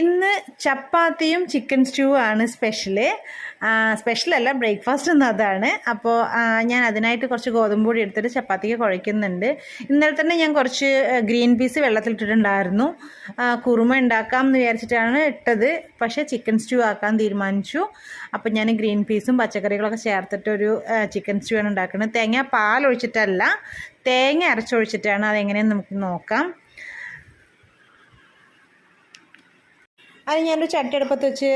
ഇന്ന് ചപ്പാത്തിയും chicken stew ആണ് സ്പെഷ്യൽ സ്പെഷ്യലല്ല ബ്രേക്ക്ഫാസ്റ്റ് എന്ന് അതാണ്. അപ്പോൾ ഞാൻ അതിനായിട്ട് കുറച്ച് ഗോതമ്പ് പൊടി എടുത്തിട്ട് ചപ്പാത്തിക്ക് കുഴയ്ക്കുന്നുണ്ട്. ഇന്നലെ തന്നെ ഞാൻ കുറച്ച് ഗ്രീൻ പീസ് വെള്ളത്തിലിട്ടിട്ടുണ്ടായിരുന്നു കുറുമ ഉണ്ടാക്കാം എന്ന് വിചാരിച്ചിട്ടാണ് ഇട്ടത്. പക്ഷേ ചിക്കൻ സ്റ്റൂ ആക്കാൻ തീരുമാനിച്ചു. അപ്പോൾ ഞാൻ ഗ്രീൻ പീസും പച്ചക്കറികളൊക്കെ ചേർത്തിട്ടൊരു ചിക്കൻ സ്റ്റൂ ആണ് ഉണ്ടാക്കുന്നത്. തേങ്ങ പാൽ ഒഴിച്ചിട്ടല്ല തേങ്ങ അരച്ചൊഴിച്ചിട്ടാണ് അതെങ്ങനെയെന്ന് നമുക്ക് നോക്കാം. അത് ഞാനൊരു ചട്ടി അടുപ്പത്ത് വെച്ച്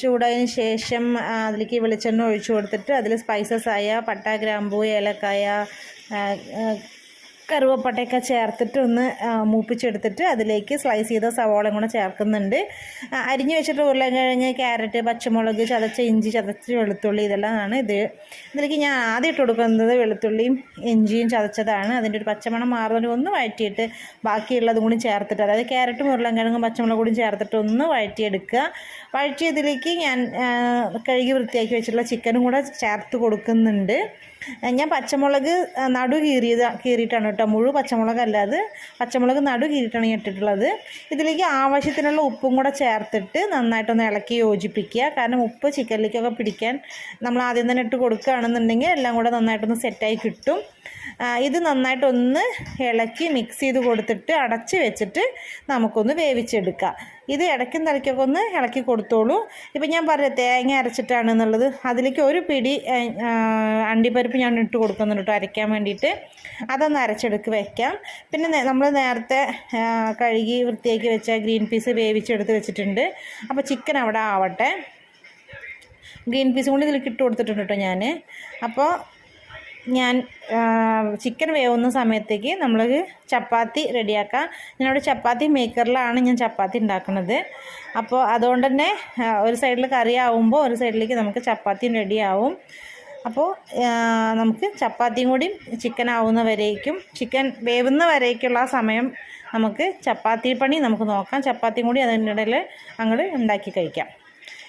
ചൂടായതിന് ശേഷം അതിലേക്ക് വെളിച്ചെണ്ണ ഒഴിച്ചു കൊടുത്തിട്ട് അതിൽ സ്പൈസസ് ആയ പട്ട ഗ്രാമ്പൂ ഏലക്കായ കറുവപ്പട്ടയൊക്കെ ചേർത്തിട്ട് ഒന്ന് മൂപ്പിച്ചെടുത്തിട്ട് അതിലേക്ക് സ്ലൈസ് ചെയ്ത സവോളയും കൂടെ ചേർക്കുന്നുണ്ട്. അരിഞ്ഞ് വെച്ചിട്ട് ഉരുളക്കിഴങ്ങ് ക്യാരറ്റ് പച്ചമുളക് ചതച്ച ഇഞ്ചി ചതച്ച വെളുത്തുള്ളി ഇതെല്ലാമാണ് ഇത്. ഇതിലേക്ക് ഞാൻ ആദ്യം ഇട്ട് കൊടുക്കുന്നത് വെളുത്തുള്ളിയും ഇഞ്ചിയും ചതച്ചതാണ്. അതിന്റെ ഒരു പച്ചമണം മാറുന്നതിന് ഒന്ന് വഴറ്റിയിട്ട് ബാക്കിയുള്ളതും കൂടി ചേർത്തിട്ട് അതായത് ക്യാരറ്റും ഉരുളക്കിഴങ്ങും പച്ചമുളക് കൂടി ചേർത്തിട്ട് ഒന്ന് വഴറ്റിയെടുക്കുക. വഴറ്റിയതിലേക്ക് ഞാൻ കഴുകി വൃത്തിയാക്കി വെച്ചിട്ടുള്ള ചിക്കനും കൂടെ ചേർത്ത് കൊടുക്കുന്നുണ്ട്. ഞാൻ പച്ചമുളക് നടു കീറിയത് കീറിയിട്ടാണ് മുഴു പച്ചമുളക് അത്. പച്ചമുളക് നടു കീരിട്ടാണ് ഇട്ടിട്ടുള്ളത്. ഇതിലേക്ക് ആവശ്യത്തിനുള്ള ഉപ്പും കൂടെ ചേർത്തിട്ട് നന്നായിട്ടൊന്ന് ഇളക്കി യോജിപ്പിക്കുക. കാരണം ഉപ്പ് ചിക്കനിലേക്കൊക്കെ പിടിക്കാൻ നമ്മൾ ആദ്യം തന്നെ ഇട്ട് കൊടുക്കുകയാണെന്നുണ്ടെങ്കിൽ എല്ലാം കൂടെ നന്നായിട്ടൊന്ന് സെറ്റായി കിട്ടും. ഇത് നന്നായിട്ടൊന്ന് ഇളക്കി മിക്സ് ചെയ്ത് കൊടുത്തിട്ട് അടച്ച് വെച്ചിട്ട് നമുക്കൊന്ന് വേവിച്ചെടുക്കാം. ഇത് ഇടയ്ക്കും തലയ്ക്കൊക്കെ ഒന്ന് ഇളക്കി കൊടുത്തോളൂ. ഇപ്പം ഞാൻ പറഞ്ഞ തേങ്ങ അരച്ചിട്ടാണ് എന്നുള്ളത്. അതിലേക്ക് ഒരു പിടി അണ്ടിപ്പരിപ്പ് ഞാൻ ഇട്ട് കൊടുക്കുന്നുണ്ട് കേട്ടോ അരയ്ക്കാൻ വേണ്ടിയിട്ട്. അതൊന്ന് അരച്ചെടുക്ക് വയ്ക്കാം പിന്നെ നമ്മൾ നേരത്തെ കഴുകി വൃത്തിയാക്കി വെച്ച ഗ്രീൻ പീസ് വേവിച്ചെടുത്ത് വെച്ചിട്ടുണ്ട്. അപ്പോൾ ചിക്കൻ അവിടെ ആവട്ടെ. ഗ്രീൻ പീസും കൂടി ഇതിലേക്ക് ഇട്ട് കൊടുത്തിട്ടുണ്ട് കേട്ടോ ഞാൻ അപ്പോൾ ഞാൻ ചിക്കൻ വേവുന്ന സമയത്തേക്ക് നമ്മൾ ചപ്പാത്തി റെഡിയാക്കാം. ഞാനവിടെ ചപ്പാത്തി മേക്കറിലാണ് ഞാൻ ചപ്പാത്തി ഉണ്ടാക്കുന്നത്. അപ്പോൾ അതുകൊണ്ട് തന്നെ ഒരു സൈഡിൽ കറി ആവുമ്പോൾ ഒരു സൈഡിലേക്ക് നമുക്ക് ചപ്പാത്തിയും റെഡിയാവും അപ്പോൾ നമുക്ക് ചപ്പാത്തിയും കൂടി ചിക്കൻ ആവുന്നവരേക്കും ചിക്കൻ വേവുന്ന വരേക്കുള്ള സമയം നമുക്ക് ചപ്പാത്തി പണി നമുക്ക് നോക്കാം. ചപ്പാത്തിയും കൂടി അതിന്റെ ഇടയിൽ അങ്ങോട്ട് ഉണ്ടാക്കി കഴിക്കാം.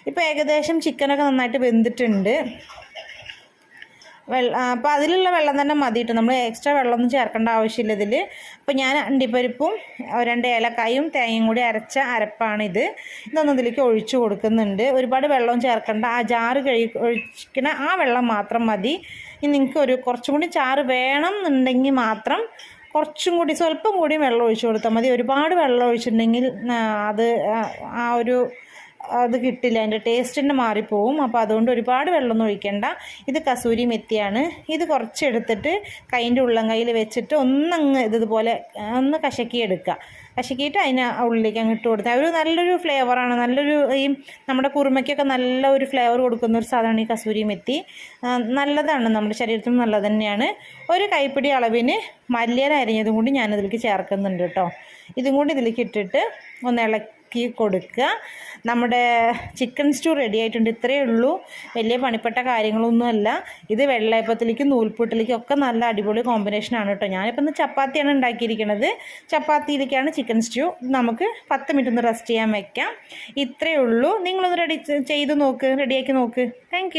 ഇപ്പോൾ ഏകദേശം ചിക്കനൊക്കെ നന്നായിട്ട് വെന്തിട്ടുണ്ട്. വെള്ള അപ്പോൾ അതിലുള്ള വെള്ളം തന്നെ മതി നമ്മൾ എക്സ്ട്രാ വെള്ളമൊന്നും ചേർക്കേണ്ട ആവശ്യമില്ല ഇതിൽ അപ്പോൾ ഞാൻ അണ്ടിപ്പരിപ്പും രണ്ട് ഏലക്കായും തേങ്ങയും കൂടി അരച്ച അരപ്പാണിത് ഇതൊന്നും ഇതിലേക്ക് ഒഴിച്ചു കൊടുക്കുന്നുണ്ട്. ഒരുപാട് വെള്ളം ചേർക്കേണ്ട. ആ ജാറ് കഴി ഒഴിക്കുന്ന ആ വെള്ളം മാത്രം മതി. ഇനി നിങ്ങൾക്ക് ഒരു കുറച്ചും കൂടി ചാറ് വേണം എന്നുണ്ടെങ്കിൽ മാത്രം കുറച്ചും കൂടി സ്വല്പം കൂടി വെള്ളം ഒഴിച്ചു കൊടുത്താൽ മതി. ഒരുപാട് വെള്ളം ഒഴിച്ചിട്ടുണ്ടെങ്കിൽ അത് ആ ഒരു അത് കിട്ടില്ല. അതിന്റെ ടേസ്റ്റ് തന്നെ മാറിപ്പോവും. അപ്പോൾ അതുകൊണ്ട് ഒരുപാട് വെള്ളമൊന്നും ഒഴിക്കേണ്ട. ഇത് കസൂരി മെത്തിയാണ്. ഇത് കുറച്ചെടുത്തിട്ട് കൈന്റെ ഉള്ളം കയ്യിൽ വെച്ചിട്ട് ഒന്നങ്ങ് ഇതുപോലെ ഒന്ന് കശക്കി എടുക്കുക കശക്കിയിട്ട് അതിന് ഉള്ളിലേക്ക് അങ്ങ് ഇട്ട് കൊടുത്താൽ ഒരു നല്ലൊരു ഫ്ലേവറാണ് നല്ലൊരു ഈ നമ്മുടെ കുറുമയ്ക്കൊക്കെ നല്ല ഒരു ഫ്ലേവർ കൊടുക്കുന്ന ഒരു സാധനമാണ് ഈ കസൂരി മെത്തി. നല്ലതാണ്. നമ്മുടെ ശരീരത്തിനും നല്ലത് തന്നെയാണ്. ഒരു കൈപ്പിടി അളവിന് മല്ലിയില അരിഞ്ഞതും കൂടി ഞാനിതിലേക്ക് ചേർക്കുന്നുണ്ട് കേട്ടോ. ഇതും കൂടി ഇതിലേക്ക് ഇട്ടിട്ട് ഒന്ന് ഇളക്കി കൊടുക്കുക. നമ്മുടെ ചിക്കൻ സ്റ്റൂ റെഡി ആയിട്ടുണ്ട്. ഇത്രയേ ഉള്ളൂ. വലിയ പണിപ്പെട്ട കാര്യങ്ങളൊന്നുമല്ല. ഇത് വെള്ളയപ്പത്തിലേക്കും നൂൽപ്പൂട്ടിലേക്കും ഒക്കെ നല്ല അടിപൊളി കോമ്പിനേഷനാണ് കേട്ടോ. ഞാനിപ്പോൾ ഇന്ന് ചപ്പാത്തിയാണ് ഉണ്ടാക്കിയിരിക്കുന്നത് ചപ്പാത്തിയിലേക്കാണ് ചിക്കൻ സ്റ്റൂ നമുക്ക് പത്ത് മിനിറ്റ് ഒന്ന് റെസ്റ്റ് ചെയ്യാൻ വയ്ക്കാം ഇത്രയേ ഉള്ളൂ. നിങ്ങളൊന്ന് റെഡി ചെയ്ത് നോക്ക്. റെഡിയാക്കി നോക്ക്. താങ്ക്